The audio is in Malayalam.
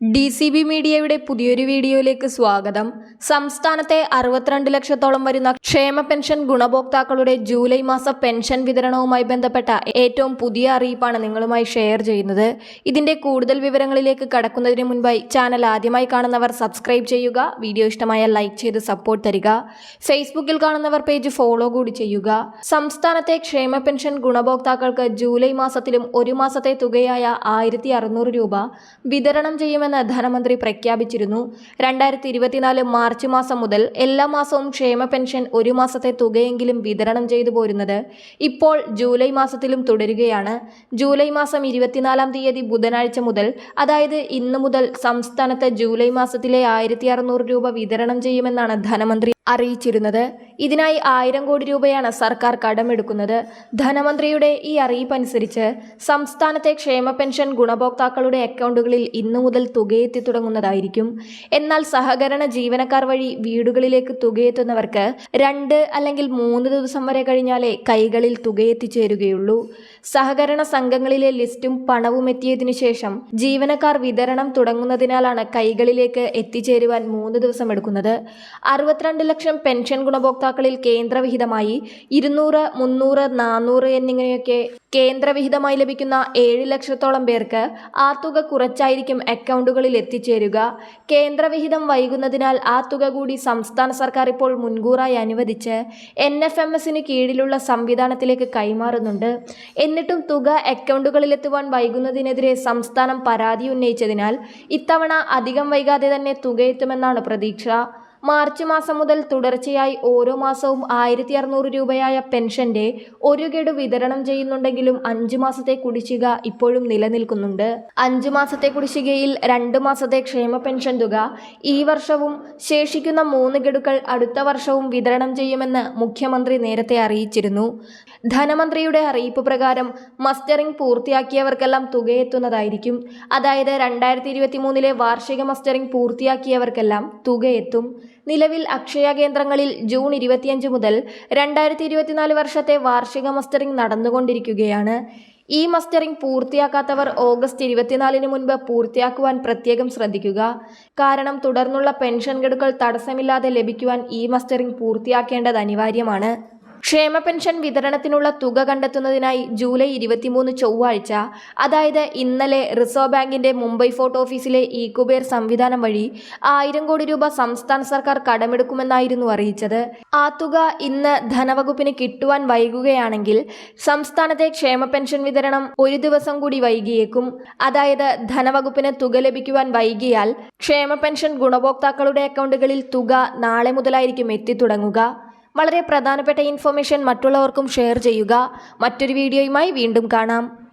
ഡി സി ബി മീഡിയയുടെ പുതിയൊരു വീഡിയോയിലേക്ക് സ്വാഗതം. സംസ്ഥാനത്തെ അറുപത്തിരണ്ട് ലക്ഷത്തോളം വരുന്ന ക്ഷേമ പെൻഷൻ ഗുണഭോക്താക്കളുടെ ജൂലൈ മാസ പെൻഷൻ വിതരണവുമായി ബന്ധപ്പെട്ട ഏറ്റവും പുതിയ അറിയിപ്പാണ് നിങ്ങളുമായി ഷെയർ ചെയ്യുന്നത്. ഇതിന്റെ കൂടുതൽ വിവരങ്ങളിലേക്ക് കടക്കുന്നതിന് മുൻപായി ചാനൽ ആദ്യമായി കാണുന്നവർ സബ്സ്ക്രൈബ് ചെയ്യുക വീഡിയോ ഇഷ്ടമായ ലൈക്ക് ചെയ്ത് സപ്പോർട്ട് തരിക ഫേസ്ബുക്കിൽ കാണുന്നവർ പേജ് ഫോളോ കൂടി ചെയ്യുക. സംസ്ഥാനത്തെ ക്ഷേമ പെൻഷൻ ഗുണഭോക്താക്കൾക്ക് ജൂലൈ മാസത്തിലും ഒരു മാസത്തെ തുകയായ ആയിരത്തി രൂപ വിതരണം ചെയ്യുമെന്ന് ധനമന്ത്രി പ്രഖ്യാപിച്ചിരുന്നു. രണ്ടായിരത്തി ഇരുപത്തിനാല് മാർച്ച് മാസം മുതൽ എല്ലാ മാസവും ക്ഷേമ പെൻഷൻ ഒരു മാസത്തെ തുകയെങ്കിലും വിതരണം ചെയ്തു പോരുന്നത് ഇപ്പോൾ ജൂലൈ മാസത്തിലും തുടരുകയാണ്. ജൂലൈ മാസം ഇരുപത്തിനാലാം തീയതി ബുധനാഴ്ച മുതൽ അതായത് ഇന്ന് മുതൽ സംസ്ഥാനത്ത് ജൂലൈ മാസത്തിലെ ആയിരത്തി രൂപ വിതരണം ചെയ്യുമെന്നാണ് ധനമന്ത്രി അറിയിച്ചിരുന്നത്. ഇതിനായി ആയിരം കോടി രൂപയാണ് സർക്കാർ കടമെടുക്കുന്നത്. ധനമന്ത്രിയുടെ ഈ അറിയിപ്പ് അനുസരിച്ച് സംസ്ഥാനത്തെ ക്ഷേമ പെൻഷൻ ഗുണഭോക്താക്കളുടെ അക്കൗണ്ടുകളിൽ ഇന്നു മുതൽ തുകയെത്തി തുടങ്ങുന്നതായിരിക്കും. എന്നാൽ സഹകരണ ജീവനക്കാർ വഴി വീടുകളിലേക്ക് തുകയെത്തുന്നവർക്ക് രണ്ട് അല്ലെങ്കിൽ മൂന്ന് ദിവസം വരെ കഴിഞ്ഞാലേ കൈകളിൽ തുകയെത്തിച്ചേരുകയുള്ളൂ. സഹകരണ സംഘങ്ങളിലെ ലിസ്റ്റും പണവും എത്തിയതിനു ശേഷം ജീവനക്കാർ വിതരണം തുടങ്ങുന്നതിനാലാണ് കൈകളിലേക്ക് എത്തിച്ചേരുവാൻ മൂന്ന് ദിവസം എടുക്കുന്നത്. അറുപത്തിരണ്ട് ലക്ഷം പെൻഷൻ ഗുണഭോക്താക്കളിൽ കേന്ദ്രവിഹിതമായി ഇരുന്നൂറ് മുന്നൂറ് നാനൂറ് എന്നിങ്ങനെയൊക്കെ കേന്ദ്രവിഹിതമായി ലഭിക്കുന്ന ഏഴ് ലക്ഷത്തോളം പേർക്ക് ആ തുക കുറച്ചായിരിക്കും അക്കൗണ്ടുകളിൽ എത്തിച്ചേരുക. കേന്ദ്രവിഹിതം വൈകുന്നതിനാൽ ആ തുക കൂടി സംസ്ഥാന സർക്കാർ ഇപ്പോൾ മുൻകൂറായി അനുവദിച്ച് എൻ എഫ് എം എസിന് കീഴിലുള്ള സംവിധാനത്തിലേക്ക് കൈമാറുന്നുണ്ട്. എന്നിട്ടും തുക അക്കൗണ്ടുകളിലെത്തുവാൻ വൈകുന്നതിനെതിരെ സംസ്ഥാനം പരാതി ഉന്നയിച്ചതിനാൽ ഇത്തവണ അധികം വൈകാതെ തന്നെ തുകയെത്തുമെന്നാണ് പ്രതീക്ഷ. മാർച്ച് മാസം മുതൽ തുടർച്ചയായി ഓരോ മാസവും ആയിരത്തി അറുന്നൂറ് രൂപയായ പെൻഷന്റെ ഒരു ഗഡു വിതരണം ചെയ്യുന്നുണ്ടെങ്കിലും അഞ്ചു മാസത്തെ കുടിശ്ശിക ഇപ്പോഴും നിലനിൽക്കുന്നുണ്ട്. അഞ്ചു മാസത്തെ കുടിശ്ശികയിൽ രണ്ട് മാസത്തെ ക്ഷേമ പെൻഷൻ തുക ഈ വർഷവും ശേഷിക്കുന്ന മൂന്ന് ഗഡുക്കൾ അടുത്ത വർഷവും വിതരണം ചെയ്യുമെന്ന് മുഖ്യമന്ത്രി നേരത്തെ അറിയിച്ചിരുന്നു. ധനമന്ത്രിയുടെ അറിയിപ്പ് പ്രകാരം മസ്റ്ററിംഗ് പൂർത്തിയാക്കിയവർക്കെല്ലാം തുകയെത്തുന്നതായിരിക്കും. അതായത് രണ്ടായിരത്തി ഇരുപത്തി വാർഷിക മസ്റ്ററിംഗ് പൂർത്തിയാക്കിയവർക്കെല്ലാം തുകയെത്തും. നിലവിൽ അക്ഷയ കേന്ദ്രങ്ങളിൽ ജൂൺ ഇരുപത്തിയഞ്ച് മുതൽ രണ്ടായിരത്തി ഇരുപത്തിനാല് വർഷത്തെ വാർഷിക മസ്റ്ററിംഗ് നടന്നുകൊണ്ടിരിക്കുകയാണ്. ഈ മസ്റ്ററിംഗ് പൂർത്തിയാക്കാത്തവർ ഓഗസ്റ്റ് ഇരുപത്തിനാലിന് മുൻപ് പൂർത്തിയാക്കുവാൻ പ്രത്യേകം ശ്രദ്ധിക്കുക. കാരണം തുടർന്നുള്ള പെൻഷൻ ഗഡുക്കൾ തടസ്സമില്ലാതെ ലഭിക്കുവാൻ ഈ മസ്റ്ററിംഗ് പൂർത്തിയാക്കേണ്ടത് അനിവാര്യമാണ്. ക്ഷേമ പെൻഷൻ വിതരണത്തിനുള്ള തുക കണ്ടെത്തുന്നതിനായി ജൂലൈ ഇരുപത്തിമൂന്ന് ചൊവ്വാഴ്ച അതായത് ഇന്നലെ റിസർവ് ബാങ്കിന്റെ മുംബൈ ഫോർട്ട് ഓഫീസിലെ ഈക്കുബേർ കുബേർ സംവിധാനം വഴി ആയിരം കോടി രൂപ സംസ്ഥാന സർക്കാർ കടമെടുക്കുമെന്നായിരുന്നു അറിയിച്ചത്. ആ തുക ഇന്ന് ധനവകുപ്പിന് കിട്ടുവാൻ വൈകുകയാണെങ്കിൽ സംസ്ഥാനത്തെ ക്ഷേമ പെൻഷൻ വിതരണം ഒരു ദിവസം കൂടി വൈകിയേക്കും. അതായത് ധനവകുപ്പിന് തുക ലഭിക്കുവാൻ വൈകിയാൽ ക്ഷേമ പെൻഷൻ ഗുണഭോക്താക്കളുടെ അക്കൗണ്ടുകളിൽ തുക നാളെ മുതലായിരിക്കും എത്തിത്തുടങ്ങുക. വളരെ പ്രധാനപ്പെട്ട ഇൻഫർമേഷൻ മറ്റുള്ളവർക്കും ഷെയർ ചെയ്യുക. മറ്റൊരു വീഡിയോയുമായി വീണ്ടും കാണാം.